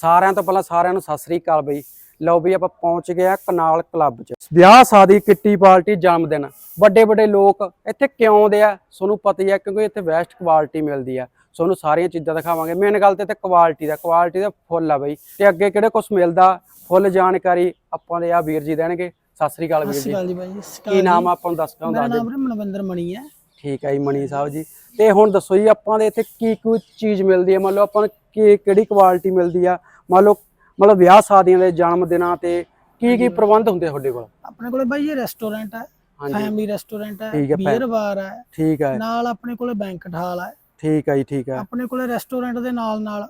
ਸਾਰਿਆਂ ਤੋਂ ਪਹਿਲਾਂ ਸਾਰਿਆਂ ਨੂੰ ਸਤਿ ਸ੍ਰੀ ਅਕਾਲ ਬਈ। ਲਓ ਵੀ ਆਪਾਂ ਪਹੁੰਚ ਗਏ ਆ ਕਨਾਲ ਕਲੱਬ 'ਚ। ਵਿਆਹ ਸ਼ਾਦੀ ਕਿੱਟੀ ਪਾਰਟੀ ਜਨਮ ਦਿਨ। ਵੱਡੇ ਵੱਡੇ ਲੋਕ ਇੱਥੇ ਕਿਉਂ ਆਉਂਦੇ ਆ? ਤੁਹਾਨੂੰ ਪਤਾ ਹੀ ਆ ਕਿਉਂਕਿ ਇੱਥੇ ਬੈਸਟ ਕੁਆਲਿਟੀ ਮਿਲਦੀ ਆ। ਤੁਹਾਨੂੰ ਸਾਰੀਆਂ ਚੀਜ਼ਾਂ ਦਿਖਾਵਾਂਗੇ। ਮੇਨ ਗੱਲ ਤੇ ਇੱਥੇ ਕੁਆਲਿਟੀ ਦਾ। ਕੁਆਲਿਟੀ ਦਾ ਫੁੱਲ ਆ ਬਈ। ਤੇ ਅੱਗੇ ਕਿਹੜੇ ਕੁਝ ਮਿਲਦਾ? ਫੁੱਲ ਜਾਣਕਾਰੀ ਆਪਾਂ ਦੇ ਆ ਵੀਰ ਜੀ ਦੇਣਗੇ। ਸਤਿ ਸ੍ਰੀ ਅਕਾਲ ਵੀਰ ਸਤਿ ਜੀ। ਸ਼੍ਰੀ ਅਕਾਲ ਕੀ ਨਾਮ ਆਪਾਂ ਨੂੰ ਦੱਸ ਦਿਓ ਮੇਰਾ ਨਾਮ ਮਨਵਿੰਦਰ ਮਣੀ ਹੈ। ਠੀਕ ਹੈ ਜੀ ਮਣੀ ਸਾਹਿਬ ਜੀ। ਤੇ ਹੁਣ ਦੱਸੋ ਜੀ ਆਪਾਂ ਦੇ ਇੱਥੇ ਕੀ ਕੀ ਚੀਜ਼ ਮਿਲਦੀ ਹੈ ਮੰਨ ਲਓ ਆਪਾਂ ਨੂੰ ਕੀ ਕਿਹੜੀ ਕੁਆਲਿਟੀ ਮਿਲਦੀ ਆ? ਮੰਨ ਲਓ ਮਤਲਬ ਵਿਆਹ ਸ਼ਾਦੀਆਂ ਦੇ ਜਨਮ ਦਿਨਾਂ ਤੇ ਕੀ ਕੀ ਪ੍ਰਬੰਧ ਹੁੰਦੇ ਆ ਤੁਹਾਡੇ ਕੋਲ? ਆਪਣੇ ਕੋਲੇ ਬਾਈ ਇਹ ਰੈਸਟੋਰੈਂਟ ਹੈ ਫੈਮਿਲੀ ਰੈਸਟੋਰੈਂਟ ਹੈ ਬੀਅਰ ਬਾਰ ਹੈ ਠੀਕ ਹੈ। ਨਾਲ ਆਪਣੇ ਕੋਲੇ ਬੈਂਕਟ ਹਾਲ ਹੈ ਠੀਕ ਹੈ ਜੀ ਠੀਕ ਹੈ। ਆਪਣੇ ਕੋਲੇ ਰੈਸਟੋਰੈਂਟ ਦੇ ਨਾਲ ਨਾਲ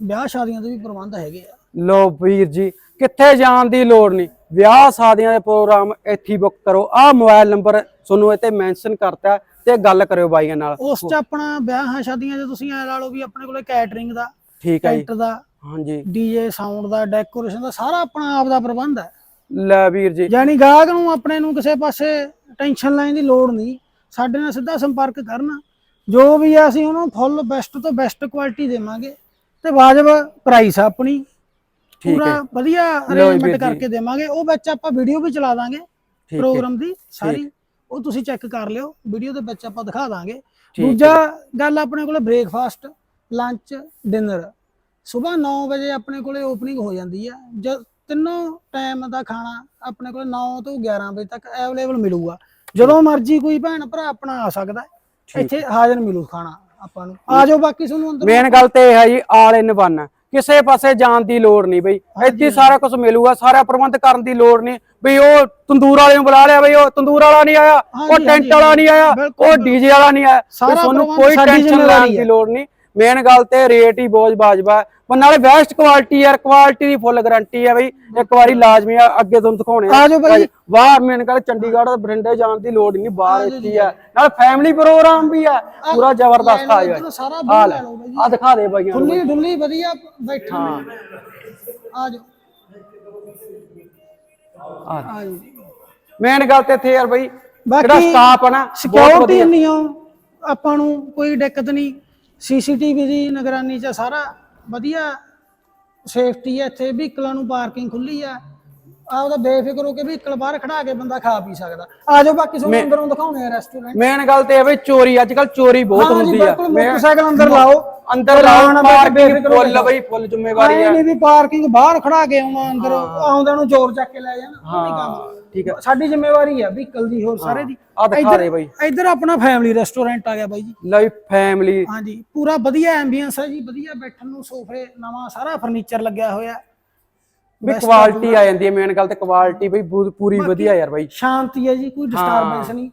ਵਿਆਹ ਸ਼ਾਦੀਆਂ ਦੇ ਵੀ ਪ੍ਰਬੰਧ ਹੈਗੇ ਆ। ਲੋ ਵੀਰ ਜੀ ਕਿੱਥੇ ਜਾਣ ਦੀ ਲੋੜ ਨਹੀਂ। ਵਿਆਹ ਸ਼ਾਦੀਆਂ ਦੇ ਪ੍ਰੋਗਰਾਮ ਇੱਥੇ ਬੁੱਕ ਕਰੋ। ਆਹ ਮੋਬਾਈਲ ਨੰਬਰ ਤੁਹਾਨੂੰ ਇੱਥੇ ਮੈਂਸ਼ਨ ਕਰਤਾ। ਤੇ ਗੱਲ ਕਰਿਓ ਬਾਈਆਂ ਨਾਲ। ਉਸ ਚ ਆਪਣਾ ਵਿਆਹਾਂ ਸ਼ਾਦੀਆਂ 'ਚ ਤੁਸੀਂ ਐ ਲਾ ਲਓ ਵੀ ਆਪਣੇ ਕੋਲੇ ਕੈਟਰਿੰਗ ਦਾ ਠੀਕ ਹੈ ਜੀ। ਟੈਂਟ ਦਾ ਹਾਂਜੀ। ਡੀਜੇ ਸਾਊਂਡ ਦਾ ਡੈਕੋਰੇਸ਼ਨ ਦਾ ਸਾਰਾ ਆਪਣਾ ਆਪ ਦਾ ਪ੍ਰਬੰਧ ਹੈ। ਲੈ ਵੀਰ ਜੀ। ਯਾਨੀ ਗਾਹਕ ਨੂੰ ਆਪਣੇ ਨੂੰ ਕਿਸੇ ਪਾਸੇ ਟੈਨਸ਼ਨ ਲੈਣ ਦੀ ਲੋੜ ਨਹੀਂ। ਸਾਡੇ ਨਾਲ ਸਿੱਧਾ ਸੰਪਰਕ ਕਰਨ। ਜੋ ਵੀ ਆ ਅਸੀਂ ਉਹਨੂੰ ਫੁੱਲ ਬੈਸਟ ਤੋਂ ਬੈਸਟ ਕੁਆਲਿਟੀ ਦੇਵਾਂਗੇ। ਤੇ ਵਾਜਬ ਪ੍ਰਾਈਸ ਆ ਆਪਣੀ। ਠੀਕ ਪੂਰਾ ਵਧੀਆ ਅਰੇਂਜਮੈਂਟ ਜੀ। ਕਰਕੇ ਦੇਵਾਂਗੇ। ਉਹ ਵਿੱਚ ਆਪਾਂ ਵੀਡੀਓ ਵੀ ਚਲਾ ਦਾਂਗੇ। ਪ੍ਰੋਗਰਾਮ ਦੀ ਸਾਰੀ। ਉਹ ਤੁਸੀਂ ਚੈੱਕ ਕਰ ਲਿਓ ਵੀਡੀਓ ਦੇ ਵਿੱਚ ਆਪਾਂ ਦਿਖਾ ਦਾਂਗੇ। ਦੂਜਾ ਗੱਲ ਆਪਣੇ ਕੋਲੇ ਬ੍ਰੇਕਫਾਸਟ ਲੰਚ ਡਿਨਰ ਸਵੇਰ 9 ਵਜੇ ਆਪਣੇ ਕੋਲੇ ਓਪਨਿੰਗ ਹੋ ਜਾਂਦੀ ਆ। ਜਦ ਤਿੰਨੋਂ ਟਾਈਮ ਦਾ ਖਾਣਾ ਆਪਣੇ ਕੋਲੇ 9 ਤੋਂ 11 ਵਜੇ ਤੱਕ ਅਵੇਲੇਬਲ ਮਿਲੂਗਾ। ਜਦੋਂ ਮਰਜ਼ੀ ਕੋਈ ਭੈਣ ਭਰਾ ਆਪਣਾ ਆ ਸਕਦਾ ਇੱਥੇ ਹਾਜ਼ਰ ਮਿਲੂ ਖਾਣਾ ਆਪਾਂ ਨੂੰ। ਆ ਜਾਓ ਬਾਕੀ ਤੁਹਾਨੂੰ ਅੰਦਰ ਮੇਨ ਗੱਲ ਤੇ ਇਹ ਹੈ ਜੀ ਆਲ ਇਨ ਵਨ ਕਿਸੇ ਪਾਸੇ ਜਾਣ ਦੀ ਲੋੜ ਨਹੀਂ ਬਈ। ਇੱਥੇ ਸਾਰਾ ਕੁਝ ਮਿਲੂਗਾ ਸਾਰਾ ਪ੍ਰਬੰਧ ਕਰਨ ਦੀ ਲੋੜ ਨਹੀਂ। ਬਈ ਉਹ ਤੰਦੂਰ ਵਾਲੇ ਨੂੰ ਬੁਲਾ ਲਿਆ ਬਈ ਉਹ ਤੰਦੂਰ ਵਾਲਾ ਨਹੀਂ ਆਇਆ ਉਹ ਟੈਂਟ ਵਾਲਾ ਨਹੀਂ ਆਇਆ ਉਹ ਡੀਜੇ ਵਾਲਾ ਨਹੀਂ ਆਇਆ। ਤੁਹਾਨੂੰ ਕੋਈ ਟੈਨਸ਼ਨ ਲੈਣ ਦੀ। ਲੋੜ ਨਹੀਂ। ਮੇਨ ਗੱਲ ਤੇ ਰੇਟ ਹੀ ਬਹੁਤ ਹੈ। ਪਰ ਨਾਲੇ ਬੈਸਟ ਕੁਆਲਿਟੀ ਯਾਰ ਕੁਆਲਿਟੀ ਦੀ ਫੁੱਲ ਗਾਰੰਟੀ ਹੈ ਬਈ। ਇੱਕ ਵਾਰੀ ਲਾਜ਼ਮੀ ਆ ਅੱਗੇ ਤੁਹਾਨੂੰ ਦਿਖਾਉਣੇ ਆ। ਜਾਓ ਬਾਈ। ਬਾਹਰ ਮੇਨ ਗੱਲ ਚੰਡੀਗੜ੍ਹ ਦਾ ਬਰਿੰਡੇ ਜਾਣ ਦੀ ਲੋੜ ਨਹੀਂ ਬਾਹਰ ਇੱਥੇ ਆ। ਨਾਲ ਫੈਮਿਲੀ ਪ੍ਰੋਗਰਾਮ ਵੀ ਆ। ਪੂਰਾ ਜ਼ਬਰਦਸਤ ਆ ਸਾਰਾ ਆ ਲੈ। ਆ ਦਿਖਾ ਦੇ ਬਾਈਆਂ ਖੁੱਲੀ ਡੁੱਲੀ ਵਧੀਆ ਬੈਠਣ ਨੂੰ। ਆ ਜਾਓ ਆ ਆ ਜਾਓ ਮੇਨ ਗੱਲ ਤੇ ਇੱਥੇ ਯਾਰ ਬਈ ਜਿਹੜਾ ਸਟਾਫ ਆ ਨਾ ਸਿਕਿਉਰਿਟੀ ਇੰਨੀ ਆ ਆਪਾਂ ਨੂੰ ਕੋਈ ਦਿੱਕਤ ਨਹੀਂ। ਸੀਸੀਟੀਵੀ ਦੀ ਨਿਗਰਾਨੀ ਚ ਸਾਰਾ ਵਧੀਆ ਸੇਫਟੀ ਹੈ ਇੱਥੇ ਵਹੀਕਲਾਂ ਨੂੰ ਪਾਰਕਿੰਗ ਖੁੱਲੀ ਆ। ਆਪਦਾ ਬੇਫਿਕਰ ਹੋ ਕੇ ਵਹੀਕਲ ਬਾਹਰ ਖੜਾ ਕੇ ਬੰਦਾ ਖਾ ਪੀ ਸਕਦਾ। ਆ ਜਾਓ ਬਾਕੀ ਤੁਹਾਨੂੰ ਅੰਦਰੋਂ ਦਿਖਾਉਣੇ ਆ ਰੈਸਟੋਰੈਂਟ ਮੇਨ ਗੱਲ ਤੇ ਇਹ ਬਈ ਚੋਰੀ ਅੱਜ ਕੱਲ ਚੋਰੀ ਬਹੁਤ ਹਾਂ ਹੁੰਦੀ ਆ। ਮੋਟਰਸਾਈਕਲ ਅੰਦਰ ਲਾਓ। ਅੰਦਰ ਲਾਉਣਾ ਪਾਰਕਿੰਗ ਹੋ ਫੁੱਲ ਬਈ ਫੁੱਲ ਜ਼ਿੰਮੇਵਾਰੀ ਆ। ਨਹੀਂ ਵੀ ਪਾਰਕਿੰਗ ਬਾਹਰ ਖੜਾ ਕੇ ਆਉਣਾ ਅੰਦਰ ਆਉਂਦਿਆਂ ਨੂੰ ਚੋਰ ਚੱਕ ਕੇ ਲੈ ਜਾਣ ਉਹ ਨਹੀਂ ਕੰਮ। ਠੀਕ ਆ। ਸਾਡੀ ਜ਼ਿੰਮੇਵਾਰੀ ਆ ਵਹੀਕਲ ਦੀ ਹੋਰ ਸਾਰੇ ਦੀ। ਆ ਦਿਖਾ ਦੇ ਬਈ। ਇੱਧਰ ਆਪਣਾ ਫੈਮਿਲੀ ਰੈਸਟੋਰੈਂਟ ਆ ਗਿਆ ਬਾਈ ਜੀ। ਲਈ ਫੈਮਿਲੀ ਹਾਂਜੀ ਪੂਰਾ ਵਧੀਆ ਐਂਬੀਐਂਸ ਹੈ ਜੀ ਵਧੀਆ ਬੈਠਣ ਨੂੰ ਸੋਫੇ ਨਵਾਂ ਸਾਰਾ ਫਰਨੀਚਰ ਲੱਗਿਆ ਹੋਇਆ। ਵੀ ਕੁਆਲਿਟੀ ਆ ਜਾਂਦੀ ਹੈ ਮੇਨ ਗੱਲ ਤੇ ਕੁਆਲਿਟੀ ਬਈ ਪੂਰੀ ਵਧੀਆ ਯਾਰ ਬਾਈ। ਸ਼ਾਂਤੀ ਹੈ ਜੀ ਕੋਈ ਡਿਸਟਰਬੈਂਸ ਨਹੀਂ।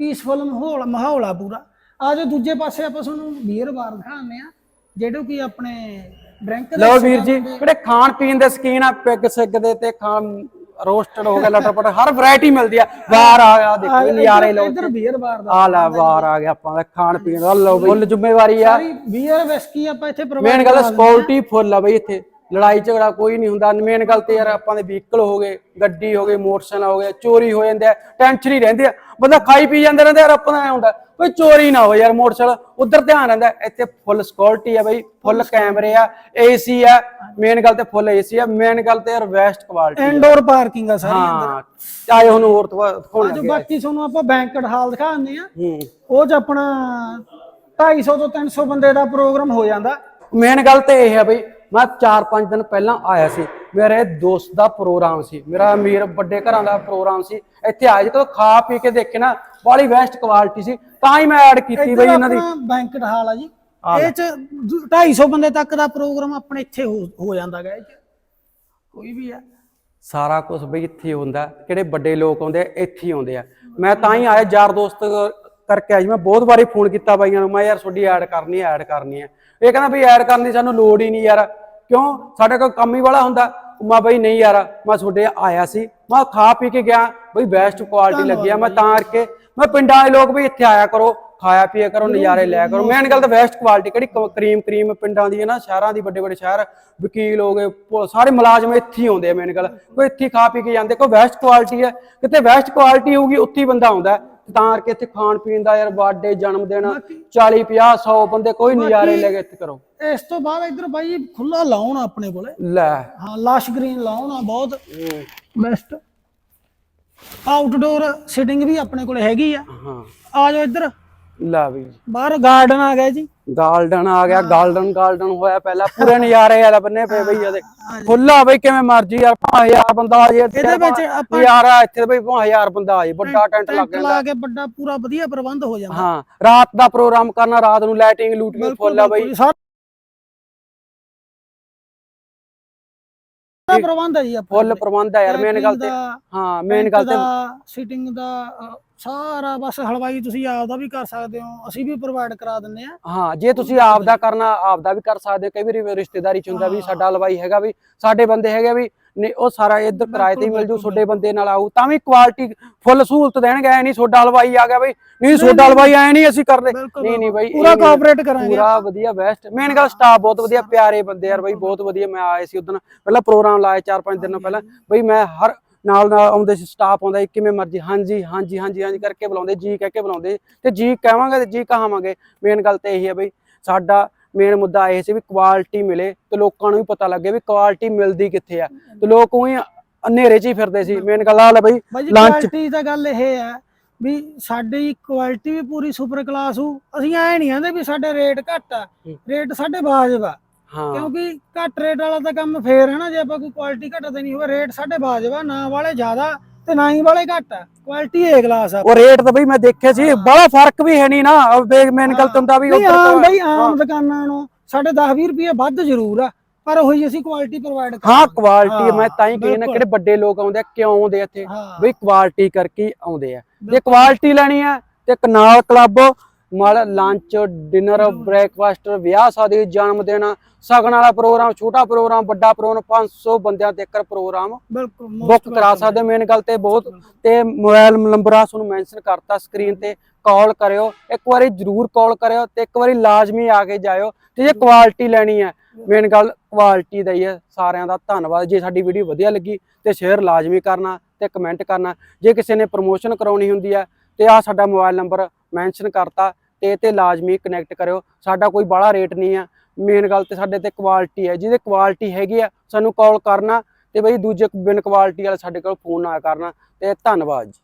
ਪੀਸਫੁਲ ਮਾਹੌਲ ਮਾਹੌਲ ਆ ਪੂਰਾ। ਆ ਜੋ ਦੂਜੇ ਪਾਸੇ ਆਪਾਂ ਤੁਹਾਨੂੰ ਬੀਅਰ ਬਾਰ ਦਿਖਾਉਂਦੇ ਆ ਜਿਹੜੇ ਕਿ ਆਪਣੇ ਡਰਿੰਕ ਲਓ ਵੀਰ ਜੀ ਜਿਹੜੇ ਖਾਣ ਪੀਣ ਦੇ ਸਕੀਨ ਆ ਪਿੱਗ ਸਿੱਗ ਦੇ ਤੇ ਖਾਣ ਰੋਸਟਡ ਹੋ ਗਿਆ ਲਟਰਪਟ ਹਰ ਵੈਰਾਈਟੀ ਮਿਲਦੀ ਆ। ਬਾਹਰ ਆ ਗਿਆ ਦੇਖੋ ਨਜ਼ਾਰੇ ਲਓ। ਇੱਧਰ ਬੀਅਰ ਬਾਰ ਦਾ। ਆ ਲੈ ਬਾਹਰ ਆ ਗਿਆ ਆਪਾਂ ਦਾ ਖਾਣ ਪੀਣ ਦਾ। ਲਓ ਬਈ ਫੁੱਲ ਜ਼ਿੰਮੇਵਾਰੀ ਆ। ਬੀਅਰ ਵਿਸਕੀ ਆਪਾਂ ਇੱਥੇ ਪ੍ਰੋਵਾਈਡ ਮੇਨ ਗੱਲ ਸਕਿਉਰਟੀ ਫੁੱਲ ਆ ਬਈ ਇੱਥੇ। ਲੜਾਈ ਝਗੜਾ ਕੋਈ ਨਹੀਂ ਹੁੰਦਾ। ਮੇਨ ਗੱਲ ਤੇ ਯਾਰ ਆਪਾਂ ਦੇ ਵਹੀਕਲ ਹੋ ਗਏ ਗੱਡੀ ਹੋ ਗਈ ਮੋਟਰਸਾਈਕਲ ਹੋ ਗਏ ਚੋਰੀ ਹੋ ਜਾਂਦੇ ਆ ਟੈਨਸ਼ਨ ਹੀ ਰਹਿੰਦੀ ਆ। ਬੰਦਾ ਖਾਈ ਪੀ ਜਾਂਦੇ ਰਹਿੰਦੇ ਯਾਰ ਆਪਾਂ ਐ ਹੁੰਦਾ। ਕੋਈ ਚੋਰੀ ਨਾ ਹੋਵੇ ਯਾਰ ਮੋਟਰਸਾਈਕਲ। ਉਧਰ ਧਿਆਨ ਰਹਿੰਦਾ ਇੱਥੇ ਫੁੱਲ ਸਕਿਉਰਟੀ ਆ ਬਈ ਫੁੱਲ ਕੈਮਰੇ ਆ ਏਸੀ ਆ ਮੇਨ ਗੱਲ ਤੇ ਫੁੱਲ ਏਸੀ ਆ ਮੇਨ ਗੱਲ ਤੇ ਯਾਰ ਵੈਸਟ ਕੁਆਲਿਟੀ ਇਨਡੋਰ ਪਾਰਕਿੰਗ ਆ ਸਾਰੀ ਹਾਂ ਚਾਹੇ ਹੁਣ ਹੋਰ ਤੋਂ ਹੋਣਾ ਜੋ ਬਾਕੀ ਤੁਹਾਨੂੰ ਆਪਾਂ ਬੈਂਕਟ ਹਾਲ ਦਿਖਾਉਂਦੇ ਆ ਹੂੰ। ਉਹ ਚ ਆਪਣਾ 250 ਤੋਂ 300 ਬੰਦੇ ਦਾ ਪ੍ਰੋਗਰਾਮ ਹੋ ਜਾਂਦਾ। ਮੇਨ ਗੱਲ ਤੇ ਇਹ ਹੈ ਬਈ ਮੈਂ 4-5 ਦਿਨ ਪਹਿਲਾਂ ਆਇਆ ਸੀ। ਮੇਰੇ ਦੋਸਤ ਦਾ ਪ੍ਰੋਗਰਾਮ ਸੀ। ਮੇਰਾ ਅਮੀਰ ਵੱਡੇ ਘਰਾਂ ਦਾ ਪ੍ਰੋਗਰਾਮ ਸੀ। ਇੱਥੇ ਆਇਆ ਜਦੋਂ ਖਾ ਪੀ ਕੇ ਦੇਖੇ ਨਾ ਬਾਲੀ ਬੈਸਟ ਕੁਆਲਿਟੀ ਸੀ। ਤਾਂ ਹੀ ਮੈਂ ਐਡ ਕੀਤੀ ਬਈ ਇਹਨਾਂ ਦੀ। ਬੈਂਕਟ ਹਾਲ ਆ ਜੀ। ਇਹ ਚ 250 ਬੰਦੇ ਤੱਕ ਦਾ ਪ੍ਰੋਗਰਾਮ ਆਪਣੇ ਇੱਥੇ ਹੋ ਜਾਂਦਾ ਗਾ ਇਹ ਚ। ਕੋਈ ਵੀ ਆ। ਸਾਰਾ ਕੁਝ ਬਈ ਇੱਥੇ ਹੁੰਦਾ। ਜਿਹੜੇ ਵੱਡੇ ਲੋਕ ਆਉਂਦੇ ਆ ਇੱਥੇ ਹੀ ਆਉਂਦੇ ਆ। ਮੈਂ ਤਾਂ ਹੀ ਆਇਆ ਯਾਰ ਦੋਸਤ ਕਰਕੇ ਆਈ ਮੈਂ ਬਹੁਤ ਵਾਰੀ ਫੋਨ ਕੀਤਾ ਬਾਈਆਂ ਨੂੰ। ਮੈਂ ਯਾਰ ਤੁਹਾਡੀ ਐਡ ਕਰਨੀ ਐਡ ਕਰਨੀ ਹੈ ਇਹ ਕਹਿੰਦਾ ਬਈ ਐਡ ਕਰਨ ਦੀ ਸਾਨੂੰ ਲੋੜ ਹੀ ਨਹੀਂ ਯਾਰ। ਕਿਉਂ? ਸਾਡੇ ਕੋਲ ਕੰਮ ਹੀ ਵਾਲਾ ਹੁੰਦਾ। ਮੈਂ ਬਈ ਨਹੀਂ ਯਾਰ ਮੈਂ ਤੁਹਾਡੇ ਆਇਆ ਸੀ। ਮੈਂ ਖਾ ਪੀ ਕੇ ਗਿਆ ਬਈ ਬੈਸਟ ਕੁਆਲਿਟੀ ਲੱਗੀ ਆ ਮੈਂ ਤਾਂ ਕਰਕੇ। ਮੈਂ ਪਿੰਡਾਂ ਦੇ ਲੋਕ ਵੀ ਇੱਥੇ ਆਇਆ ਕਰੋ ਖਾਇਆ ਪੀਆ ਕਰੋ ਨਜ਼ਾਰੇ ਲਿਆ ਕਰੋ। ਮੇਨ ਗੱਲ ਤਾਂ ਬੈਸਟ ਕੁਆਲਿਟੀ ਕਿਹੜੀ ਕਰੀਮ ਕਰੀਮ ਪਿੰਡਾਂ ਦੀ ਹੈ ਨਾ ਸ਼ਹਿਰਾਂ ਦੀ ਵੱਡੇ ਵੱਡੇ ਸ਼ਹਿਰ ਵਕੀਲ ਹੋ ਗਏ ਸਾਰੇ ਮੁਲਾਜ਼ਮ ਇੱਥੇ ਹੀ ਆਉਂਦੇ ਆ ਮੇਨ ਗੱਲ। ਕੋਈ ਇੱਥੇ ਖਾ ਪੀ ਕੇ ਜਾਂਦੇ ਕੋਈ ਬੈਸਟ ਕੁਆਲਿਟੀ ਹੈ। ਕਿਤੇ ਬੈਸਟ ਕੁਆਲਿਟੀ ਹੋਊਗੀ ਉੱਥੇ ਹੀ ਬੰਦਾ ਆਉਂਦਾ। ਤਾਂ ਕਿ ਇੱਥੇ ਖਾਣ ਪੀਣ ਦਾ ਯਾਰ ਬਰਥਡੇ ਜਨਮ ਦਿਨ ਬਾਕੀ 40 50 100 ਬੰਦੇ ਕੋਈ ਨਜ਼ਾਰੇ ਲੈ ਕੇ ਇੱਥੇ ਕਰੋ। ਇਸ ਤੋਂ ਬਾਅਦ ਇੱਧਰ ਬਾਈ ਖੁੱਲਾ ਲਾਉਣ ਆਪਣੇ ਕੋਲੇ। ਲੈ। ਹਾਂ ਲਾਸ਼ ਗ੍ਰੀਨ ਲਾਉਣ ਆ ਬਹੁਤ ਬੈਸਟ ਆਊਟਡੋਰ ਸਿਟਿੰਗ ਵੀ ਆਪਣੇ ਕੋਲੇ ਹੈਗੀ ਆ। ਹਾਂ। ਆ ਜਾਓ ਇੱਧਰ। ਲੈ ਵੀ ਬਾਹਰ ਗਾਰਡਨ ਆ ਗਿਆ ਜੀ। ਗਾਲਡਨ ਆ ਗਿਆ ਗਾਲਡਨ ਗਾਲਡਨ ਹੋਇਆ ਪਹਿਲਾਂ। ਪੂਰੇ ਨਜ਼ਾਰੇ ਵਾਲਾ ਬੰਨੇ ਪਏ ਬਈ ਇਹਦੇ ਖੁੱਲਾ ਬਈ ਕਿਵੇਂ ਮਰਜ਼ੀ ਯਾਰ 5000 ਬੰਦਾ ਆ ਜੇ ਇਹਦੇ ਵਿੱਚ ਯਾਰ ਇੱਥੇ ਬਈ 5000 ਬੰਦਾ ਆ ਜੇ ਵੱਡਾ ਟੈਂਟ ਲੱਗ ਜਾਂਦਾ। ਲਾ ਕੇ ਵੱਡਾ ਪੂਰਾ ਵਧੀਆ ਪ੍ਰਬੰਧ ਹੋ ਜਾਂਦਾ। ਹਾਂ ਰਾਤ ਦਾ ਪ੍ਰੋਗਰਾਮ ਕਰਨਾ ਰਾਤ ਨੂੰ ਲਾਈਟਿੰਗ ਲੂਟਿੰਗ ਫੁੱਲ ਆ ਬਈ। ਪ੍ਰਬੰਧ ਹੈ ਜੀ ਆਪਾਂ ਫੁੱਲ ਪ੍ਰਬੰਧ ਆ ਯਾਰ ਮੇਨ ਗੱਲ ਤੇ ਹਾਂ ਮੇਨ ਗੱਲ ਤੇ ਸਿਟਿੰਗ ਦਾ ਸਾਰਾ ਬਸ ਹਲਵਾਈ ਤੁਸੀਂ ਆਪ ਦਾ ਵੀ ਕਰ ਸਕਦੇ ਹੋ ਅਸੀਂ ਵੀ ਪ੍ਰੋਵਾਈਡ ਕਰਾ ਦਿੰਦੇ ਆ ਹਾਂ ਜੇ ਤੁਸੀਂ ਆਪ ਦਾ ਕਰਨਾ ਆਪ ਦਾ ਵੀ ਕਰ ਸਕਦੇ ਹੋ ਕਈ ਵਾਰੀ ਰਿਸ਼ਤੇਦਾਰੀ ਚ ਹੁੰਦਾ ਵੀ ਸਾਡਾ ਹਲਵਾਈ ਹੈਗਾ ਵੀ ਸਾਡੇ ਬੰਦੇ ਹੈਗੇ ਵੀ ਨਹੀਂ ਉਹ ਸਾਰਾ ਇੱਧਰ ਕਿਰਾਏ ਤੇ ਮਿਲ ਜੂ ਤੁਹਾਡੇ ਬੰਦੇ ਨਾਲ ਆਊ ਤਾਂ ਵੀ ਕੁਆਲਿਟੀ ਫੁੱਲ ਸਹੂਲਤ ਦੇਣਗੇ ਐ ਨਹੀਂ ਤੁਹਾਡਾ ਹਲਵਾਈ ਆ ਗਿਆ ਬਈ ਨਹੀਂ ਤੁਹਾਡਾ ਹਲਵਾਈ ਐ ਨਹੀਂ ਅਸੀਂ ਕਰਦੇ। ਨਹੀਂ ਨਹੀਂ ਬਈ ਪੂਰਾ ਕੋਆਪਰੇਟ ਕਰਾਂਗੇ ਪੂਰਾ ਵਧੀਆ ਬੈਸਟ ਮੇਨ ਗੱਲ ਸਟਾਫ ਬਹੁਤ ਵਧੀਆ ਪਿਆਰੇ ਬੰਦੇ ਯਾਰ ਬਈ ਬਹੁਤ ਵਧੀਆ। ਮੈਂ ਆਏ ਸੀ ਉਦੋਂ ਪਹਿਲਾਂ ਪ੍ਰੋਗਰਾਮ ਲਾਇਆ ਚਾਰ ਪੰਜ ਦਿਨ ਪਹਿਲਾਂ। ਬਈ ਮੈਂ ਹਰ ਨਾਲ ਨਾਲ ਆਉਂਦੇ ਸੀ ਸਟਾਫ ਆਉਂਦਾ ਕਿਵੇਂ ਮਰਜ਼ੀ ਹਾਂਜੀ ਹਾਂਜੀ ਹਾਂਜੀ ਹਾਂਜੀ ਕਰਕੇ ਬੁਲਾਉਂਦੇ ਜੀ ਕਹਿ ਕੇ ਬੁਲਾਉਂਦੇ ਤੇ ਜੀ ਕਹਾਂਗੇ ਤੇ ਜੀ ਕਹਾਵਾਂਗੇ ਮੇਨ ਗੱਲ ਤੇ ਇਹੀ ਹੈ ਬਈ ਸਾਡਾ ਮੇਨ ਮੁੱਦਾ ਇਹ ਸੀ ਵੀ ਕੁਆਲਿਟੀ ਮਿਲੇ ਤੇ ਲੋਕਾਂ ਨੂੰ ਵੀ ਪਤਾ ਲੱਗੇ ਵੀ ਕੁਆਲਿਟੀ ਮਿਲਦੀ ਕਿੱਥੇ ਆ। ਤੇ ਲੋਕ ਉਹੀ ਹਨੇਰੇ 'ਚ ਹੀ ਫਿਰਦੇ ਸੀ ਮੇਨ ਗੱਲ ਆ ਲੈ ਬਈ lunch- ਕੁਆਲਿਟੀ ਦਾ ਗੱਲ ਇਹ ਹੈ ਵੀ ਸਾਡੀ ਕੁਆਲਿਟੀ ਵੀ ਪੂਰੀ ਸੁਪਰ ਕਲਾਸ ਹੋ ਅਸੀਂ ਐ ਨਹੀਂ ਆਂਦੇ ਵੀ ਸਾਡੇ ਰੇਟ ਘੱਟ ਆ। ਰੇਟ ਸਾਡੇ ਵਾਜਬ ਆ। ਹਾਂ। ਕਿਉਂਕਿ ਘੱਟ ਰੇਟ ਵਾਲਾ ਤਾਂ ਕੰਮ ਫੇਰ ਹੈ ਨਾ ਜੇ ਆਪਾਂ ਕੋਈ ਕੁਆਲਿਟੀ ਘੱਟ ਦੇਣੀ ਹੋਵੇ ਰੇਟ ਸਾਡੇ ਆ ਨਾ ਵਾਲੇ ਜ਼ਿਆਦਾ ਤੇ ਨਾ ਹੀ ਵਾਲੇ ਘੱਟ ਆ। ਕੁਆਲਿਟੀ ਏ ਕਲਾਸ ਆ। ਉਹ ਰੇਟ ਤਾਂ ਬਈ ਮੈਂ ਦੇਖਿਆ ਸੀ ਬੜਾ ਫ਼ਰਕ ਵੀ ਹੈ ਨਹੀਂ ਨਾ ਮੇਨ ਗੱਲ ਤਾਂ ਹੁੰਦਾ ਵੀ ਆਮ ਤਾਂ- ਬਈ ਆਮ ਦੁਕਾਨਾਂ ਨੂੰ ਸਾਡੇ 10-20 ਰੁਪਏ ਵੱਧ ਜ਼ਰੂਰ ਆ ਪਰ ਉਹੀ ਅਸੀਂ ਕੁਆਲਿਟੀ ਪ੍ਰੋਵਾਈਡ ਹਾਂ ਕੁਆਲਿਟੀ ਹਾਂ, ਮੈਂ ਤਾਂ ਹੀ ਕਹੀ ਨਾ। ਕਿਹੜੇ ਵੱਡੇ ਲੋਕ ਆਉਂਦੇ ਆ ਕਿਉਂ ਆਉਂਦੇ ਇੱਥੇ? ਹਾਂ। ਬਈ ਕੁਆਲਿਟੀ ਕਰਕੇ ਹੀ ਆਉਂਦੇ ਆ। ਜੇ ਕੁਆਲਿਟੀ ਲੈਣੀ ਆ ਤੇ ਕਨਾਲ ਕਲੱਬ ਮਾਲ ਲੰਚ ਡਿਨਰ ਬ੍ਰੇਕਫਾਸਟ ਵਿਆਹ ਸ਼ਾਦੀ ਜਨਮ ਦਿਨ ਸਗਨ ਵਾਲਾ ਪ੍ਰੋਗਰਾਮ ਛੋਟਾ ਪ੍ਰੋਗਰਾਮ ਵੱਡਾ ਪ੍ਰੋਗਰਾਮ 500 ਬੰਦਿਆਂ ਤੱਕ ਪ੍ਰੋਗਰਾਮ ਬਿਲਕੁਲ ਬੁੱਕ ਕਰਾ। ਸਕਦੇ ਮੇਨ ਗੱਲ ਤੇ ਬਹੁਤ ਤੇ ਮੋਬਾਈਲ ਨੰਬਰ ਆ ਤੁਹਾਨੂੰ ਮੈਂਸ਼ਨ ਕਰਤਾ ਸਕਰੀਨ ਤੇ ਕਾਲ ਕਰਿਓ ਇੱਕ ਵਾਰੀ ਜਰੂਰ ਕਾਲ ਕਰਿਓ ਤੇ ਇੱਕ ਵਾਰੀ ਲਾਜ਼ਮੀ ਆ ਕੇ ਜਾਇਓ ਤੇ ਜੇ ਕੁਆਲਿਟੀ ਲੈਣੀ ਹੈ ਮੇਨ ਗੱਲ ਕੁਆਲਿਟੀ ਦਾ ਹੀ ਹੈ। ਸਾਰਿਆਂ ਦਾ ਧੰਨਵਾਦ। ਜੇ ਸਾਡੀ ਵੀਡੀਓ ਵਧੀਆ ਲੱਗੀ ਤੇ ਸ਼ੇਅਰ ਲਾਜ਼ਮੀ ਕਰਨਾ ਤੇ ਕਮੈਂਟ ਕਰਨਾ। ਜੇ ਕਿਸੇ ਨੇ ਪ੍ਰਮੋਸ਼ਨ ਕਰਾਉਣੀ ਹੁੰਦੀ ਹੈ ਤੇ ਆ ਸਾਡਾ ਮੋਬਾਈਲ ਨੰਬਰ ਮੈਂਸ਼ਨ ਕਰਤਾ ਤੇ ਤੇ ਲਾਜ਼ਮੀ ਕਨੈਕਟ ਕਰਿਓ। ਸਾਡਾ ਕੋਈ ਬਾਹਲਾ ਰੇਟ ਨਹੀਂ ਆ। ਮੇਨ ਗੱਲ ਤੇ ਸਾਡੇ ਤੇ ਕੁਆਲਿਟੀ ਹੈ। ਜਿਹਦੇ ਕੁਆਲਿਟੀ ਹੈਗੀ ਆ, ਸਾਨੂੰ ਕਾਲ ਕਰਨਾ ਤੇ ਬਈ ਦੂਜੇ ਬਿਨ ਕੁਆਲਿਟੀ ਵਾਲੇ ਸਾਡੇ ਕੋਲ ਫੋਨ ਨਾ ਕਰਨਾ। ਤੇ ਧੰਨਵਾਦ ਜੀ।